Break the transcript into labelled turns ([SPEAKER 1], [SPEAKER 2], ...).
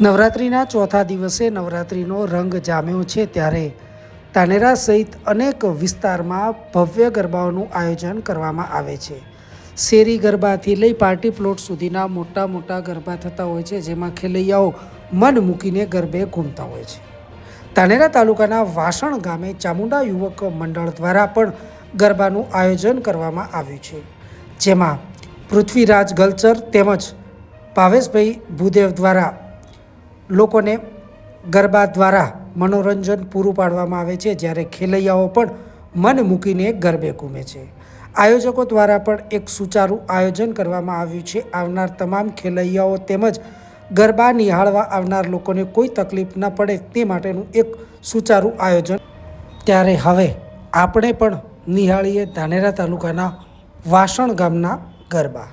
[SPEAKER 1] નવરાત્રિના ચોથા દિવસે નવરાત્રિનો રંગ જામ્યો છે ત્યારે તાનેરા સહિત અનેક વિસ્તારમાં ભવ્ય ગરબાઓનું આયોજન કરવામાં આવે છે. શેરી ગરબાથી લઈ પાર્ટી પ્લોટ સુધીના મોટા મોટા ગરબા થતા હોય છે, જેમાં ખેલૈયાઓ મન મૂકીને ગરબે ઘૂમતા હોય છે. તાનેરા તાલુકાના વાસણ ગામે ચામુંડા યુવક મંડળ દ્વારા પણ ગરબાનું આયોજન કરવામાં આવ્યું છે, જેમાં પૃથ્વીરાજ ગલચર તેમજ ભાવેશભાઈ ભૂદેવ દ્વારા લોકોને ગરબા દ્વારા મનોરંજન પૂરું પાડવામાં આવે છે, જ્યારે ખેલૈયાઓ પણ મન મૂકીને ગરબે ઘૂમે છે. આયોજકો દ્વારા પણ એક સુચારું આયોજન કરવામાં આવ્યું છે. આવનાર તમામ ખેલૈયાઓ તેમજ ગરબા નિહાળવા આવનાર લોકોને કોઈ તકલીફ ન પડે તે માટેનું એક સુચારું આયોજન ત્યારે હવે આપણે પણ નિહાળીએ ધાનેરા તાલુકાના વાસણ ગામના ગરબા.